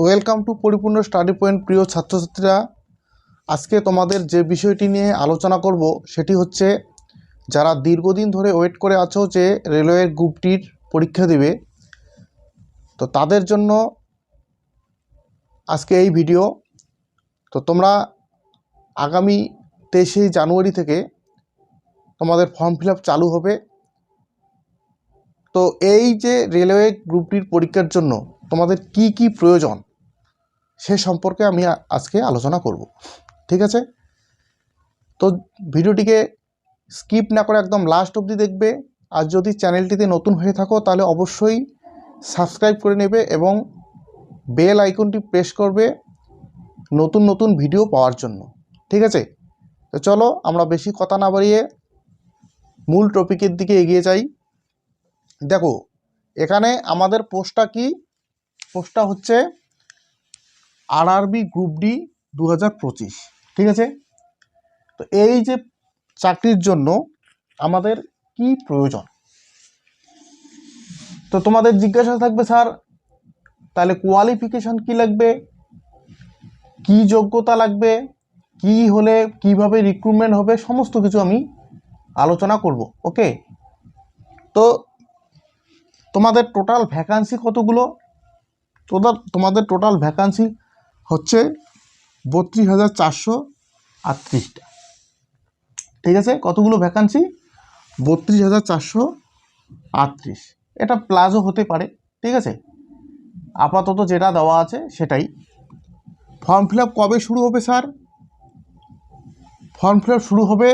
Welcome to Paripurna study point প্রিয় ছাত্রছাত্রীরা। আজকে তোমাদের যে বিষয়টি নিয়ে আলোচনা করব, সেটি হচ্ছে যারা দীর্ঘদিন ধরে ওয়েট করে আছো যে রেলওয়ের গ্রুপটির পরীক্ষা দেবে, তো তাদের জন্য আজকে এই ভিডিও তো তোমরা আগামী তেইশে জানুয়ারি থেকে তোমাদের ফর্ম ফিল চালু হবে। তো এই যে রেলওয়ে গ্রুপটির পরীক্ষার জন্য তোমাদের কি কি প্রয়োজন সে সম্পর্কে আমি আজকে আলোচনা করব। ঠিক আছে? তো ভিডিওটিকে স্কিপ না করে একদম লাস্ট অবধি দেখবে। আর যদি চ্যানেলটিতে নতুন হয়ে থাকো, তাহলে অবশ্যই সাবস্ক্রাইব করে নেবে এবং বেল আইকনটি প্রেস করবে নতুন নতুন ভিডিও পাওয়ার জন্য। ঠিক আছে? তো চলো, আমরা বেশি কথা না বাড়িয়ে মূল টপিকের দিকে এগিয়ে যাই। দেখো, এখানে আমাদের পোস্টটা কি? পোস্টটা হচ্ছে আরআরবি গ্রুপ ডি দু হাজার পঁচিশ, ঠিক আছে? তো এই যে চাকরির জন্য আমাদের কি প্রয়োজন? তো তোমাদের জিজ্ঞাসা থাকবে, স্যার, তাহলে কোয়ালিফিকেশন কি লাগবে? কি যোগ্যতা লাগবে? কি হলে কীভাবে রিক্রুটমেন্ট হবে? সমস্ত কিছু আমি আলোচনা করব, ওকে? তো তোমাদের টোটাল ভ্যাকান্সি কতগুলো? তোমাদের টোটাল ভ্যাকান্সি হচ্ছে বত্রিশ হাজার চারশো আটত্রিশটা। ঠিক আছে? কতগুলো ভ্যাকান্সি বত্রিশ হাজার চারশো আটত্রিশ। এটা প্লাজও হতে পারে, ঠিক আছে? আপাতত যেটা দেওয়া আছে সেটাই। ফর্ম ফিল কবে শুরু হবে স্যার ফর্ম ফিল শুরু হবে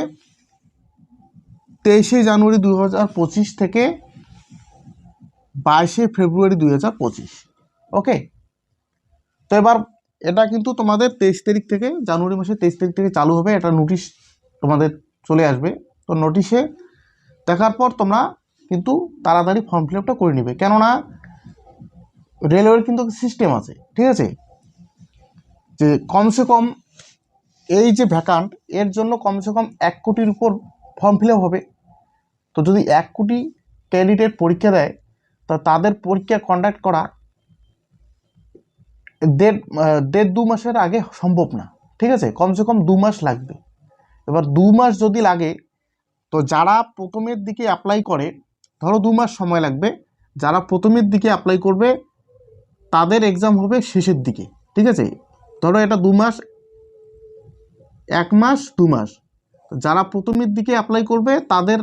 তেইশে জানুয়ারি দু হাজার পঁচিশ থেকে বাইশে ফেব্রুয়ারি দুই হাজার পঁচিশ। ওকে তো এবার এটা কিন্তু তোমাদের তেইশ তারিখ থেকে, জানুয়ারি মাসের তেইশ তারিখ থেকে চালু হবে, এটা নোটিশ তোমাদের চলে আসবে। তো নোটিশে দেখার পর তোমরা কিন্তু তাড়াতাড়ি ফর্ম ফিল আপটা করে নিবে। কেননা রেলওয়ের কিন্তু সিস্টেম আছে, ঠিক আছে? যে কমসে কম এই যে ভ্যাকান্ট এর জন্য কমসে কম এক কোটির উপর ফর্ম ফিল হবে। তো যদি এক কোটি ক্যান্ডিডেট পরীক্ষা দেয়, তা তাদের পরীক্ষা কন্ডাক্ট করা দেড় দেড় দু মাসের আগে সম্ভব না, ঠিক আছে? কমসে কম দু মাস লাগবে। এবার দু মাস যদি লাগে, তো যারা প্রথমের দিকে অ্যাপ্লাই করে, ধরো দু মাস সময় লাগবে, যারা প্রথমের দিকে অ্যাপ্লাই করবে, তাদের এক্সাম হবে শেষের দিকে, ঠিক আছে? ধরো এটা দু মাস, এক মাস, দু মাস। যারা প্রথমের দিকে অ্যাপ্লাই করবে, তাদের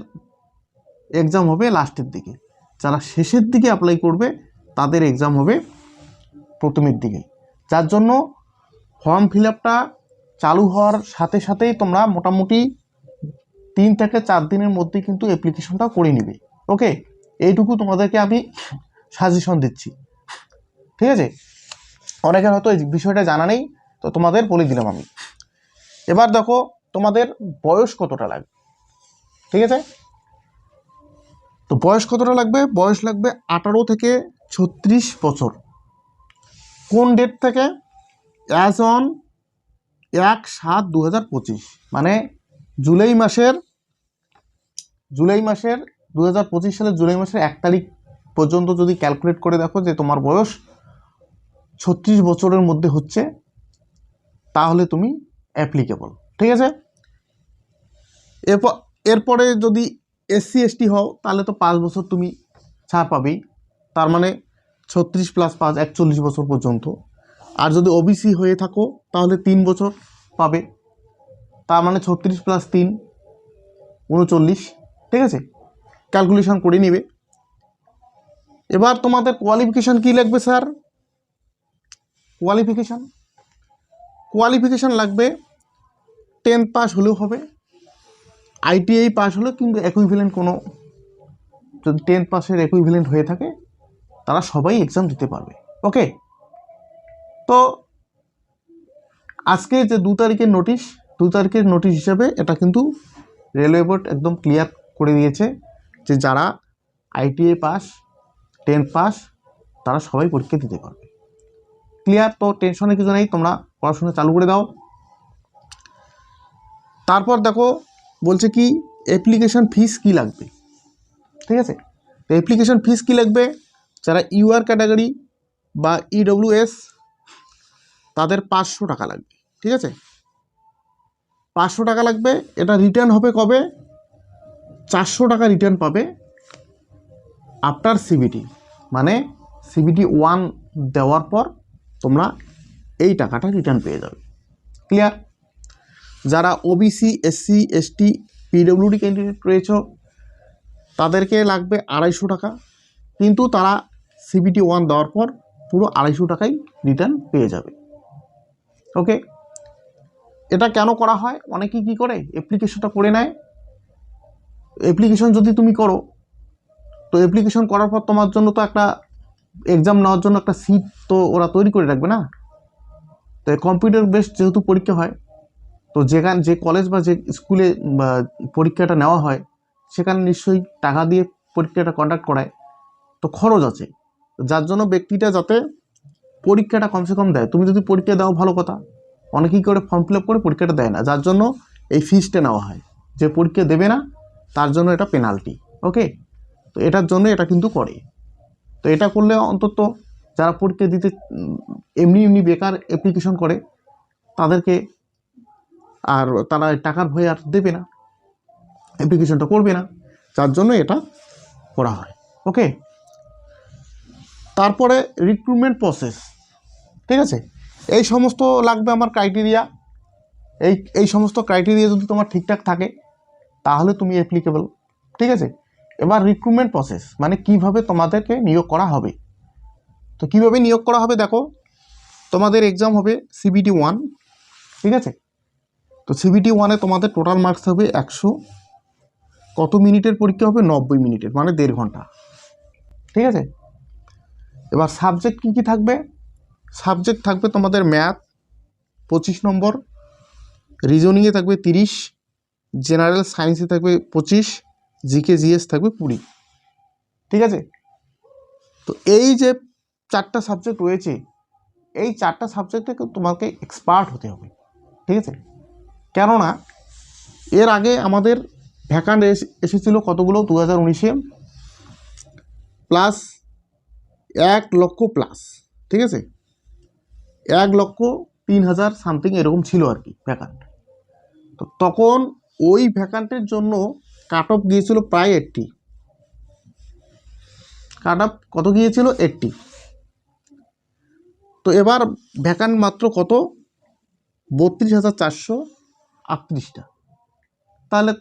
এক্সাম হবে লাস্টের দিকে। যারা শেষের দিকে অ্যাপ্লাই করবে, তাদের এক্সাম হবে প্রথমের দিকে। যার জন্য ফর্ম ফিল আপটা চালু হওয়ার সাথে সাথেই তোমরা মোটামুটি তিন থেকে চার দিনের মধ্যে কিন্তু অ্যাপ্লিকেশনটা করে নিবে। ওকে এইটুকু তোমাদেরকে আমি সাজেশন দিচ্ছি। ঠিক আছে? অনেকের হয়তো এই বিষয়টা জানা নেই, তো তোমাদের বলে দিলাম আমি। এবার দেখো, তোমাদের বয়স কতটা লাগবে? ঠিক আছে? তো বয়স কতটা লাগবে? বয়স লাগবে আঠারো থেকে ছত্রিশ বছর। কোন ডেট থেকে? অ্যাজ অন এক সাত দু মানে জুলাই মাসের জুলাই মাসের দু হাজার পঁচিশ সালের জুলাই মাসের এক তারিখ পর্যন্ত যদি ক্যালকুলেট করে দেখো যে তোমার বয়স ছত্রিশ বছরের মধ্যে হচ্ছে, তাহলে তুমি অ্যাপ্লিকেবল ঠিক আছে? এরপর, এরপরে যদি এসসি এসটি হও, তাহলে তো পাঁচ বছর তুমি ছাড় পাবেই। তার মানে ছত্রিশ প্লাস পাঁচ, একচল্লিশ বছর পর্যন্ত। আর যদি ওবিসি হয়ে থাকো, তাহলে তিন বছর পাবে। তার মানে ছত্রিশ প্লাস তিন, উনচল্লিশ, ঠিক আছে? ক্যালকুলেশন করে নিবে। এবার তোমাদের কোয়ালিফিকেশান কী লাগবে স্যার কোয়ালিফিকেশান কোয়ালিফিকেশান লাগবে টেন্থ পাস হলেও হবে আইটিআই পাস হলেও কিন্তু একুইভ্যালেন্ট কোনো, যদি টেন্থ পাসের একুইভ্যালেন্ট হয়ে থাকে তারা সবাই এক্সাম দিতে পারবে ওকে তো আজকে যে দু তারিখের নোটিশ দু তারিখের নোটিশ হিসাবে এটা কিন্তু রেলওয়ে বোর্ড একদম ক্লিয়ার করে দিয়েছে যে যারা আইটিআই পাস টেন পাস তারা সবাই পরীক্ষা দিতে পারবে। ক্লিয়ার তো টেনশনে কিছু নেই, তোমরা পড়াশোনা চালু করে দাও। তারপর দেখো, বলছে কি অ্যাপ্লিকেশন ফিস কি লাগবে? ঠিক আছে? তো অ্যাপ্লিকেশন ফিস কি লাগবে? যারা ইউআর ক্যাটাগরি বা ইডব্লিউএস তাদের পাঁচশো টাকা লাগবে, ঠিক আছে? পাঁচশো টাকা লাগবে, এটা রিটার্ন হবে কবে? চারশো টাকা রিটার্ন পাবে আফটার সিবিটি মানে সিবিটি ওয়ান দেওয়ার পর তোমরা এই টাকাটা রিটার্ন পেয়ে যাবে। ক্লিয়ার যারা OBC SC ST PWD candidate রয়েছ, তাদেরকে লাগবে আড়াইশো টাকা, কিন্তু তারা সিবিটি ওয়ান দেওয়ার পর পুরো আড়াইশো টাকাই রিটার্ন পেয়ে যাবে। ওকে এটা কেন করা হয়? অনেকেই কী করে? অ্যাপ্লিকেশনটা করে নেয়। অ্যাপ্লিকেশন যদি তুমি করো, তো অ্যাপ্লিকেশন করার পর তোমার জন্য তো একটা এক্সাম নেওয়ার জন্য একটা সিট তো ওরা তৈরি করে রাখবে না? তো কম্পিউটার বেসড যেহেতু পরীক্ষা হয়, তো যেখানে যে কলেজ বা যে স্কুলে পরীক্ষাটা নেওয়া হয়, সেখানে নিশ্চয়ই টাকা দিয়ে পরীক্ষাটা কন্ডাক্ট করায়। তো খরচ আছে। যার জন্য ব্যক্তিটা যাতে পরীক্ষাটা কমসে কম দেয়। তুমি যদি পরীক্ষা দাও, ভালো কথা। অনেকেই করে? ফর্ম ফিল আপ করে পরীক্ষাটা দেয় না। যার জন্য এই ফিসটা নেওয়া হয়। যে পরীক্ষা দেবে না, তার জন্য এটা পেনাল্টি ওকে তো এটার জন্য এটা কিন্তু করে। তো এটা করলে অন্তত যারা পরীক্ষা দিতে, এমনি এমনি বেকার অ্যাপ্লিকেশন করে, তাদেরকে আর তারা টাকার ভয়ে আর দেবে না। অ্যাপ্লিকেশনটা করবে না। যার জন্য এটা করা হয় ওকে তারপরে রিক্রুটমেন্ট প্রসেস ঠিক আছে? এই সমস্ত লাগবে আমার ক্রাইটেরিয়া এই এই সমস্ত ক্রাইটেরিয়া যদি তোমার ঠিকঠাক থাকে, তাহলে তুমি অ্যাপ্লিকেবল ঠিক আছে? এবার রিক্রুটমেন্ট প্রসেস মানে কীভাবে তোমাদেরকে নিয়োগ করা হবে? তো কীভাবে নিয়োগ করা হবে দেখো, তোমাদের এক্সাম হবে সিবিটি ওয়ান ঠিক আছে? তো সিবিটি ওয়ানে তোমাদের টোটাল মার্কস হবে একশো, কত মিনিটের পরীক্ষা হবে? নব্বই মিনিটের মানে দেড় ঘণ্টা, ঠিক আছে? এবার সাবজেক্ট কী কী থাকবে? সাবজেক্ট থাকবে তোমাদের ম্যাথ পঁচিশ নম্বর রিজনিংয়ে থাকবে তিরিশ জেনারেল সায়েন্সে থাকবে পঁচিশ জিকে জিএস থাকবে কুড়ি। ঠিক আছে? তো এই যে চারটা সাবজেক্ট রয়েছে, এই চারটা সাবজেক্টে তোমাকে এক্সপার্ট হতে হবে। ঠিক আছে? কেননা, এর আগে আমাদের ভ্যাকান্ট এসেছিল কতগুলো? দু হাজার উনিশে। প্লাস এক লক্ষ প্লাস ঠিক আছে? এক লক্ষ তিন হাজার সামথিং এরকম ছিল আর কি ভ্যাকান্ট তো তখন ওই ভ্যাকান্টের জন্য কাট অফ গিয়েছিল প্রায় এইট্টি কাট অফ কত গিয়েছিল? এইট্টি তো এবার ভ্যাকান্ট মাত্র কত? বত্রিশ হাজার চারশো আটত্রিশটা তাহলে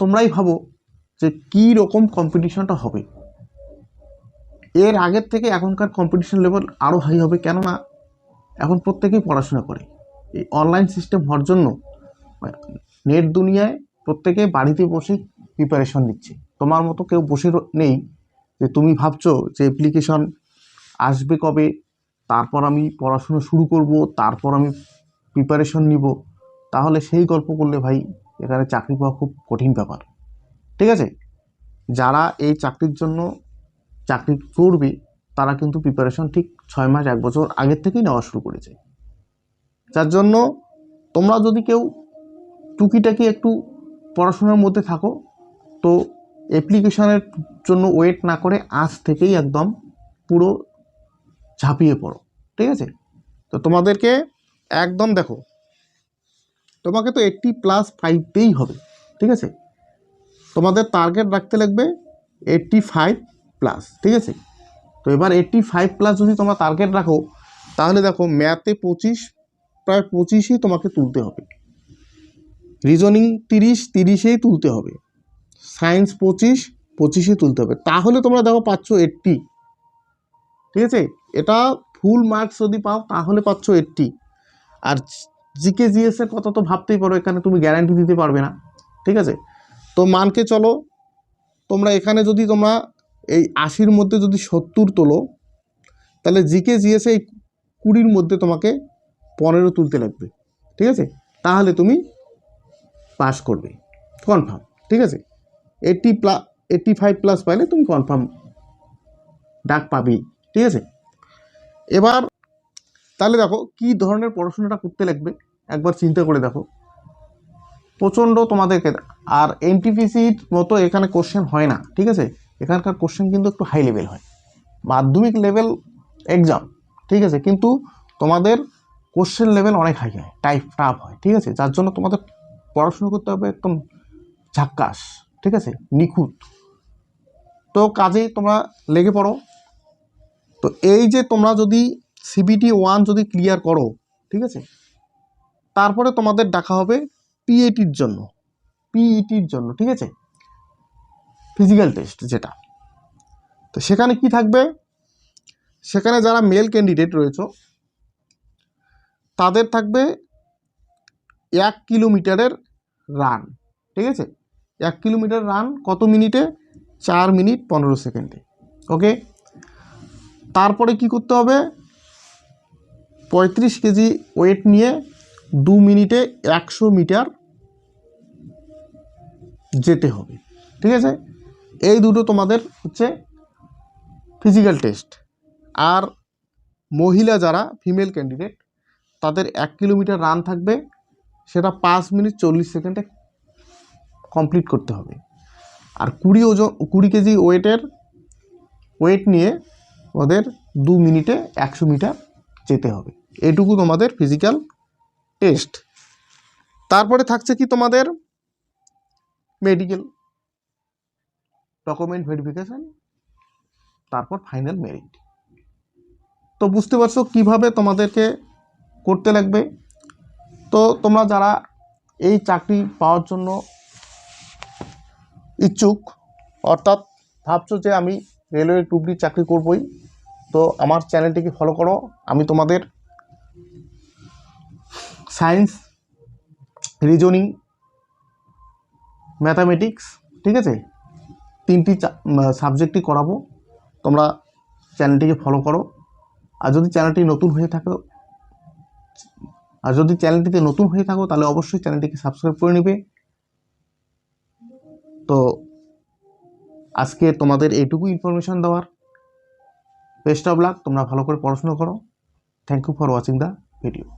তোমরাই ভাবো যে কী রকম কম্পিটিশনটা হবে। এর আগের থেকে এখনকার কম্পিটিশন লেভেল আরও হাই হবে কেননা এখন প্রত্যেকেই পড়াশোনা করে। এই অনলাইন সিস্টেম হওয়ার জন্য নেট দুনিয়ায় প্রত্যেকে বাড়িতে বসে প্রিপারেশন নিচ্ছে। তোমার মতো কেউ বসে নেই যে তুমি ভাবছ যে অ্যাপ্লিকেশন আসবে কবে, তারপর আমি পড়াশুনো শুরু করব, তারপর আমি প্রিপারেশন নিব। তাহলে সেই গল্প করলে ভাই, এখানে চাকরি পাওয়া খুব কঠিন ব্যাপার। ঠিক আছে? যারা এই চাকরির জন্য চাকরি করবে তারা কিন্তু প্রিপারেশন ঠিক ছয় মাস, এক বছর আগের থেকেই নেওয়া শুরু করেছে। যার জন্য তোমরা যদি কেউ টুকিটাকি একটু পড়াশোনার মধ্যে থাকো, তো অ্যাপ্লিকেশনের জন্য ওয়েট না করে আজ থেকেই একদম পুরো ঝাঁপিয়ে পড়ো, ঠিক আছে? তো তোমাদেরকে একদম দেখো, তোমাকে তো এইটটি প্লাস ফাইভ হবে, ঠিক আছে? তোমাদের টার্গেট রাখতে লাগবে এইটটি ফাইভ প্লাস ঠিক আছে? তো এবার এইট্টি ফাইভ প্লাস যদি তোমরা টার্গেট রাখো, তাহলে দেখো ম্যাথে পঁচিশ, প্রায় পঁচিশই তোমাকে তুলতে হবে। রিজনিং তিরিশ, তিরিশেই তুলতে হবে। সায়েন্স পঁচিশ পঁচিশে তুলতে হবে। তাহলে তোমরা দেখো পাচ্ছ এইট্টি ঠিক আছে? এটা ফুল মার্কস যদি পাও, তাহলে পাচ্ছ এইট্টি আর জিকে জিএস এর কথা তো ভাবতেই পারো, এখানে তুমি গ্যারান্টি দিতে পারবে না। ঠিক আছে? তো মানকে চলো, তোমরা এখানে যদি তোমরা এই আশির মধ্যে যদি সত্তর তোলো, তাহলে জিকে, জিএস এই কুড়ির মধ্যে তোমাকে পনেরো তুলতে লাগবে। ঠিক আছে? তাহলে তুমি পাস করবে। কনফার্ম। ঠিক আছে? Eighty plus eighty five plus পাইলে তুমি কনফার্ম ডাক পাবেই। ঠিক আছে? এবার, তাহলে দেখো কী ধরনের পড়াশোনাটা করতে লাগবে? একবার চিন্তা করে দেখো। প্রচণ্ড তোমাদেরকে, আর এনটিপিসির মতো এখানে কোশ্চেন হয় না। ঠিক আছে? এখানকার কোশ্চেন কিন্তু একটু হাই লেভেল হয়। মাধ্যমিক লেভেল এক্সাম ঠিক আছে? কিন্তু তোমাদের কোশ্চেন লেভেল অনেক হাই হয় টাইপ টাফ হয়, ঠিক আছে? যার জন্য তোমাদের পড়াশোনা করতে হবে একদম ঝাক্কাস ঠিক আছে? নিখুঁত। তো কাজেই তোমরা লেগে পড়ো। তো এই যে তোমরা যদি সিবিটি ওয়ান যদি ক্লিয়ার করো, ঠিক আছে? তারপরে তোমাদের ডাকা হবে পিএটির জন্য পিইটির জন্য, ঠিক আছে? ফিজিক্যাল টেস্ট যেটা। তো সেখানে কি থাকবে? সেখানে যারা মেল ক্যান্ডিডেট রয়েছে, তাদের থাকবে এক কিলোমিটারের রান ঠিক আছে? এক কিলোমিটার রান কত মিনিটে? চার মিনিট পনেরো সেকেন্ডে ওকে তারপরে কি করতে হবে? পঁয়ত্রিশ কেজি ওয়েট নিয়ে দু মিনিটে একশো মিটার যেতে হবে, ঠিক আছে? এই দুটো তোমাদের হচ্ছে ফিজিক্যাল টেস্ট আর মহিলা যারা ফিমেল ক্যান্ডিডেট তাদের এক কিলোমিটার রান থাকবে, সেটা পাঁচ মিনিট চল্লিশ সেকেন্ডে কমপ্লিট করতে হবে। আর কুড়ি ওজন, কুড়ি কেজি ওয়েটের ওয়েট নিয়ে ওদের দু মিনিটে একশো মিটার যেতে হবে। এটুকু তোমাদের ফিজিক্যাল টেস্ট তারপরে থাকছে কি তোমাদের মেডিকেল ডকুমেন্ট ভেরিফিকেশান তারপর ফাইনাল মেরিট তো বুঝতে পারছ কীভাবে তোমাদেরকে করতে লাগবে? তো তোমরা যারা এই চাকরি পাওয়ার জন্য ইচ্ছুক, অর্থাৎ ভাবছ যে আমি রেলওয়ে ডি চাকরি করবই, তো আমার চ্যানেলটিকে ফলো করো। আমি তোমাদের সায়েন্স রিজনিং ম্যাথামেটিক্স ঠিক আছে? তিনটি সাবজেক্টই করাবো। তোমরা চ্যানেলটিকে ফলো করো। আর যদি চ্যানেলটি নতুন হয়ে থাকো, আর যদি চ্যানেলটিতে নতুন হয়ে থাকো, তাহলে অবশ্যই চ্যানেলটিকে সাবস্ক্রাইব করে নেবে। তো আজকে তোমাদের এইটুকু ইনফরমেশান দেওয়ার। বেস্ট অফ লাক তোমরা ভালো করে পড়াশোনা করো। Thank you for watching the video